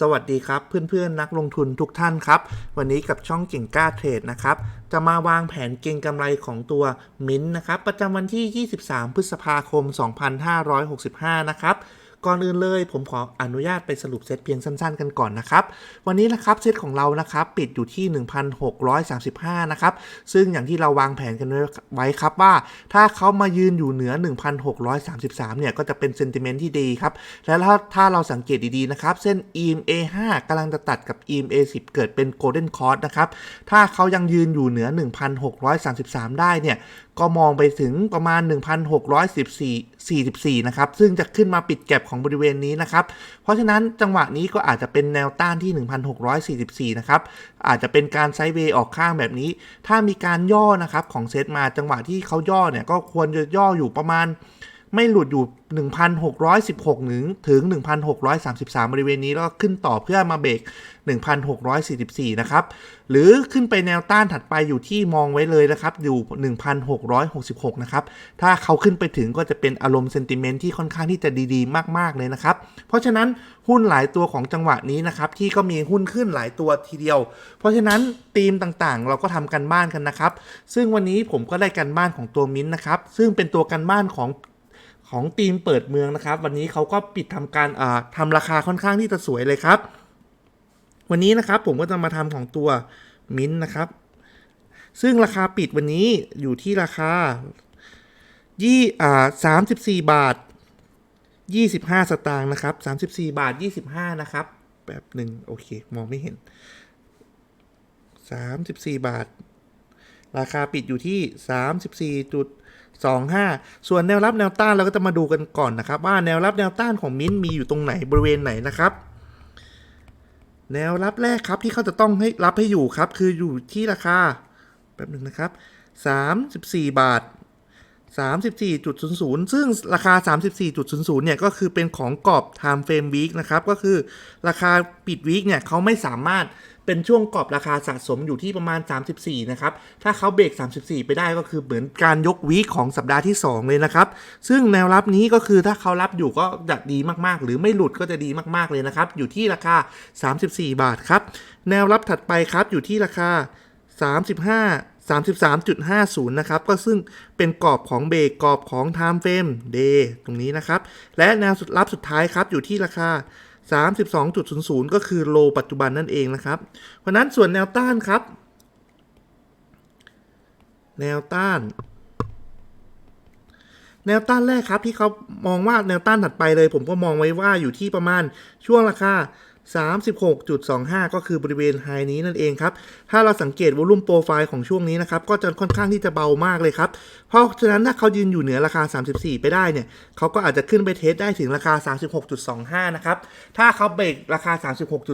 สวัสดีครับเพื่อนๆ นักลงทุนทุกท่านครับ วันนี้กับช่องเก่งกล้าเทรดนะครับ จะมาวางแผนเก็งกำไรของตัวมิ้นท์นะครับ ประจำวันที่ 23 พฤษภาคม 2565 นะครับ ก่อนอื่นเลย ผมขออนุญาตไปสรุปเซตเพียงสั้นๆ กันก่อนนะครับ วันนี้นะครับเซตของเรานะครับปิดอยู่ที่ 1,635 นะครับ ซึ่งอย่างที่เราวางแผนกันไว้ครับว่า ถ้าเขามายืนอยู่เหนือ 1,633 เนี่ยก็จะเป็นเซนติเมนต์ที่ดีครับ แล้วถ้าถ้าเราสังเกตดีๆนะครับ เส้น EMA 5กำลังจะตัดกับ EMA 10 เกิดเป็น Golden Cross นะครับ ถ้าเขายังยืนอยู่เหนือ 1,633 ได้เนี่ย ก็มองไปถึงประมาณ 1,614 44นะครับ ซึ่งจะขึ้นมาปิดแก็บของบริเวณนี้นะครับ เพราะฉะนั้นจังหวะนี้ก็อาจจะเป็นแนวต้านที่ 1,644 นะครับ อาจจะเป็นการไซด์เวย์ออกข้างแบบนี้ ถ้ามีการย่อนะครับของเซตมาจังหวะที่เขาย่อเนี่ยก็ควรจะย่ออยู่ประมาณ ไม่หลุดอยู่ 1,616ถึงถึง 1,633 บริเวณนี้ แล้วก็ขึ้นต่อเพื่อมาเบรก 1,644 นะครับ หรือขึ้นไปแนวต้านถัดไปอยู่ที่มองไว้เลยนะครับ อยู่ 1,666 นะครับ ถ้าเขาขึ้นไปถึงก็จะเป็นอารมณ์เซนติเมนต์ที่ค่อนข้างที่จะดีๆ มากๆ เลยนะครับ เพราะฉะนั้นหุ้นหลายตัวของจังหวะนี้นะครับ ที่ก็มีหุ้นขึ้นหลายตัวทีเดียว เพราะฉะนั้นธีมต่างๆ เราก็ทำกันบ้านกันนะครับ ซึ่งวันนี้ผมก็ได้กันบ้านของตัวมิ้นนะครับ ซึ่งเป็นตัวกันบ้านของ ของทีมเปิดเมืองนะครับ วันนี้เขาก็ปิดทำการอ่าทำราคาค่อนข้างที่จะสวยเลยครับ วันนี้นะครับผมก็จะมาทำของตัวมิ้นท์นะครับ ซึ่งราคาปิดวันนี้อยู่ที่ราคายี่อ่าสามสิบสี่บาทยี่สิบห้าสตางค์นะครับสามสิบสี่บาทยี่สิบห้านะครับแบบหนึ่งโอเคมองไม่เห็นสามสิบสี่บาท ราคาปิดอยู่ที่สามสิบสี่จุด 25 ส่วนแนวรับแนวต้านเราก็จะมาดูกันก่อนนะครับ ว่าแนวรับแนวต้านของมิ้นท์มีอยู่ตรงไหนบริเวณไหนนะครับ แนวรับแรกครับที่เขาจะต้องให้รับให้อยู่ครับ คืออยู่ที่ราคาแบบหนึ่งนะครับ 34 บาท 34.00 ซึ่งราคา 34.00 เนี่ย ก็คือเป็นของกรอบ time frame week นะครับ ก็คือราคาปิดวีคเนี่ยเขาไม่สามารถ เป็นช่วงกรอบราคาสะสมอยู่ที่ประมาณ 34 นะครับ ถ้าเขาเบรก 34 ไปได้ก็คือเหมือนการยกวีคของสัปดาห์ที่ 2 เลยนะครับ ซึ่งแนวรับนี้ก็คือถ้าเขารับอยู่ก็จะดีมากๆ หรือไม่หลุดก็จะดีมากๆเลยนะครับ อยู่ที่ราคา 34 บาทครับ แนวรับถัดไปครับอยู่ที่ราคา 35 33.50 นะครับ ก็ซึ่งเป็นกรอบของเบรกกรอบของ time frame day ตรงนี้นะครับ และแนวสุดรับสุดท้ายครับอยู่ที่ราคา 32.00 ก็คือโลปัจจุบันนั่นเองนะครับ เพราะนั้นส่วนแนวต้านครับ แนวต้าน แนวต้านแรกครับที่เขามองว่าแนวต้านถัดไปเลย ผมก็มองไว้ว่าอยู่ที่ประมาณช่วงราคา 36.25 ก็คือบริเวณไฮนี้นั่นเองครับ ถ้าเราสังเกตวอลุ่มโปรไฟล์ของช่วงนี้นะครับ ก็จะค่อนข้างที่จะเบามากเลยครับ เพราะฉะนั้นถ้าเขายืนอยู่เหนือราคา 34 ไปได้เนี่ยเขาก็อาจจะขึ้นไปเทสได้ถึงราคา 36.25 นะครับ ถ้าเขาเบรกราคา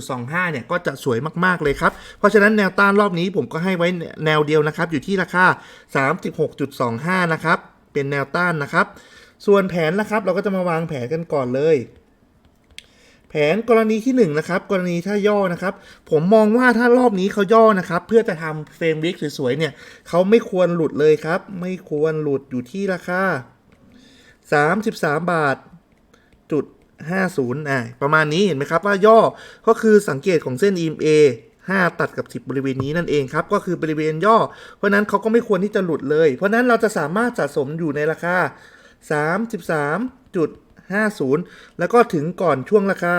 36.25 เนี่ยก็จะสวยมากๆเลยครับ เพราะฉะนั้นแนวต้านรอบนี้ผมก็ให้ไว้แนวเดียวนะครับ อยู่ที่ราคา 36.25 นะครับ เป็นแนวต้านนะครับ ส่วนแผนนะครับเราก็จะมาวางแผนกันก่อนเลย แผนกรณีที่1นงนะครับกรณีถ้าย่อนะครับ ผมมองว่าถ้ารอบนี้เขาย่อนะครับ เพื่อจะทำเฟรมวิกสวยๆเนี่ยเขาไม่ควรหลุดเลยครับ ไม่ควรหลุดอยู่ที่ราคา 33 บาทจุด50อะประมาณนี้เห็นไหมครับว่าย่อก็คือสังเกตของเส้น EMA 5 ตัดกับ 10 บริเวณนี้นั่นเองครับ ก็คือบริเวณย่อ เพราะนั้นเขาก็ไม่ควรที่จะหลุดเลย เพราะฉะนั้นเราจะสามารถสะสมอยู่ในราคา 33.50 50 แล้วก็ถึงก่อนช่วงราคา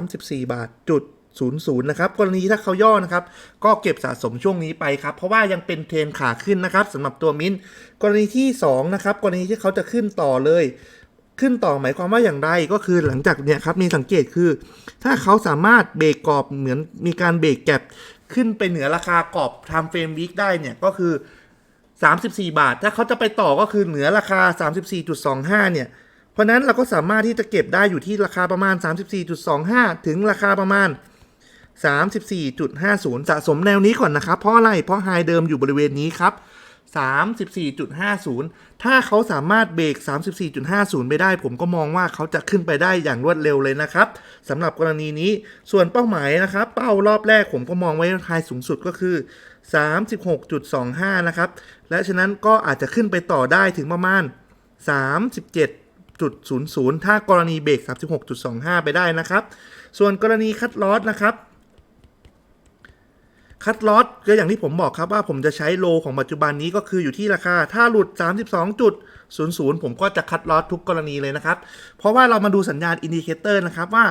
34 บาทจุด00นะครับกรณีถ้าเขาย่อนะครับก็เก็บสะสมช่วงนี้ไปครับเพราะว่ายังเป็นเทรนขาขึ้นนะครับสำหรับตัวมินกรณีที่2นะครับกรณีที่เขาจะขึ้นต่อเลย ขึ้นต่อหมายความว่าอย่างไรก็คือหลังจากเนี่ยครับมีสังเกตคือ ถ้าเขาสามารถเบรกกรอบเหมือนมีการเบรกแก็บขึ้นไปเหนือราคากรอบ time frame week ได้เนี่ยก็คือ 34 บาท ถ้าเขาจะไปต่อก็คือเหนือราคา 34.25 เนี่ย เพราะนั้นเราก็สามารถที่จะเก็บได้อยู่ที่ราคาประมาณ 34.25 ถึงราคาประมาณ 34.50 สะสมแนวนี้ก่อนนะครับ เพราะอะไร เพราะไฮเดิมอยู่บริเวณนี้ครับ 34.50 ถ้าเขาสามารถเบรก 34.50 ไปได้ ผมก็มองว่าเขาจะขึ้นไปได้อย่างรวดเร็วเลยนะครับสำหรับกรณีนี้ส่วนเป้าหมายนะครับ เป้ารอบแรกผมก็มองไว้ไฮสูงสุดก็คือ 36.25 นะครับ และฉะนั้นก็อาจจะขึ้นไปต่อได้ถึงประมาณ 37 36.00 ถ้ากรณีเบรก36.25 ไปได้นะครับ ส่วนกรณีคัดลอสนะครับคัดลอสก็อย่างที่ผมบอกครับว่าผมจะใช้โลของปัจจุบันนี้ก็คืออยู่ที่ราคา ถ้าหลุด 32.00 ผมก็จะคัดลอสทุกกรณีเลยนะครับ เพราะว่าเรามาดูสัญญาณอินดิเคเตอร์นะครับว่า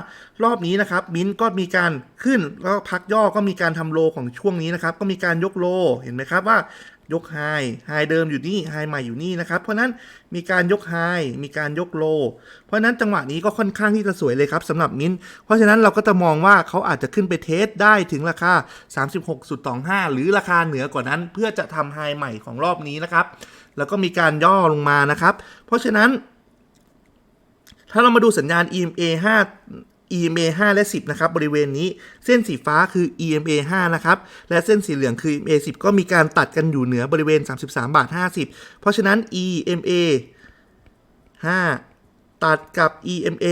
รอบนี้นะครับมินท์ก็มีการขึ้นแล้วพักย่อก็มีการทำโลของช่วงนี้นะครับ ก็มีการยกโลเห็นไหมครับว่า ยกไฮไฮเดิมอยู่นี่ไฮใหม่อยู่นี่นะครับ เพราะนั้นมีการยกไฮมีการยกโล เพราะนั้นจังหวะนี้ก็ค่อนข้างที่จะสวยเลยครับสำหรับมิ้นเพราะฉะนั้นเราก็จะมองว่าเขาอาจจะขึ้นไปเทสได้ถึงราคา 36.25 หรือราคาเหนือกว่านั้น เพื่อจะทำไฮใหม่ของรอบนี้นะครับแล้วก็มีการย่อลงมานะครับ เพราะฉะนั้น ถ้าเรามาดูสัญญาณ EMA 5 EMA 5 และ 10 นะครับ บริเวณนี้เส้นสีฟ้าคือ EMA 5 นะครับ และเส้นสีเหลืองคือ EMA 10 ก็มีการตัดกันอยู่เหนือบริเวณ 33 บาท 50 เพราะฉะนั้น EMA 5 ตัดกับ EMA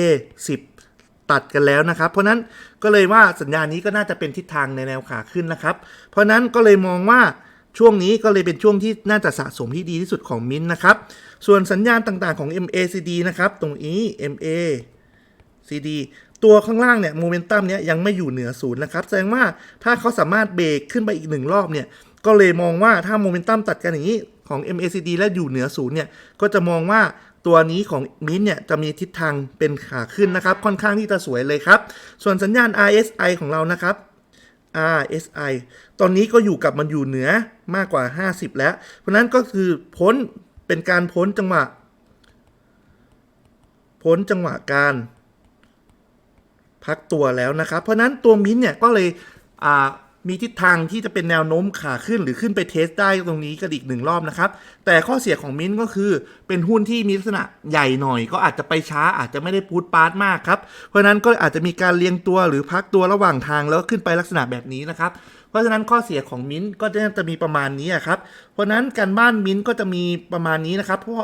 10 ตัดกันแล้วนะครับ เพราะนั้นก็เลยว่าสัญญาณนี้ก็น่าจะเป็นทิศทางในแนวขาขึ้นนะครับ เพราะนั้นก็เลยมองว่าช่วงนี้ก็เลยเป็นช่วงที่น่าจะสะสมที่ดีที่สุดของมินนะครับ ส่วนสัญญาณต่างๆของ MACD นะครับ ตรงนี้ MA CD ตัวข้างล่างเนี่ยโมเมนตัมเนี้ยยังไม่อยู่เหนือศูนย์นะครับแสดงว่าถ้าเขาสามารถเบรกขึ้นไปอีกหนึ่งรอบเนี่ยก็เลยมองว่าถ้าโมเมนตัมตัดกันอย่างนี้ของ MACD และอยู่เหนือศูนย์เนี่ยก็จะมองว่าตัวนี้ของมินเนี่ยจะมีทิศทางเป็นขาขึ้นนะครับ ค่อนข้างที่จะสวยเลยครับ ส่วนสัญญาณ RSI ของเรานะครับ RSI ตอนนี้ก็อยู่กับมันอยู่เหนือมากกว่า 50 แล้ว เพราะนั้นก็คือพ้นเป็นการพ้นจังหวะ พ้นจังหวะการ พักตัวแล้วนะครับ เพราะนั้นตัวมิ้นท์เนี่ยก็เลยมีทิศทางที่จะเป็นแนวโน้มขาขึ้นหรือขึ้นไปเทสได้ตรงนี้กันอีกหนึ่งรอบนะครับ แต่ข้อเสียของมิ้นท์ก็คือเป็นหุ้นที่มีลักษณะใหญ่หน่อย ก็อาจจะไปช้าอาจจะไม่ได้ปูดปาร์ตมากครับ เพราะนั้นก็อาจจะมีการเรียงตัวหรือพักตัวระหว่างทางแล้วก็ขึ้นไปลักษณะแบบนี้นะครับ เพราะฉะนั้นข้อเสียของมิ้นท์ก็จะมีประมาณนี้ครับ เพราะนั้นการบ้านมิ้นท์ก็จะมีประมาณนี้นะครับ เพราะ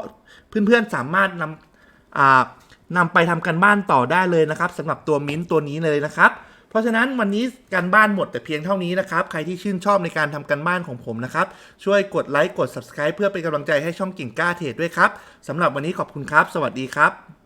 เพื่อนๆสามารถนำ นำไปทำกันบ้านต่อได้เลยนะครับสำหรับตัวมิ้นตัวนี้เลยนะครับ เพราะฉะนั้นวันนี้การบ้านหมดแต่เพียงเท่านี้นะครับ ใครที่ชื่นชอบในการทำกันบ้านของผมนะครับ ช่วยกดไลค์กด subscribe เพื่อเป็นกำลังใจให้ช่องกิ่งก้าเทรดด้วยครับสำหรับวันนี้ขอบคุณครับ สวัสดีครับ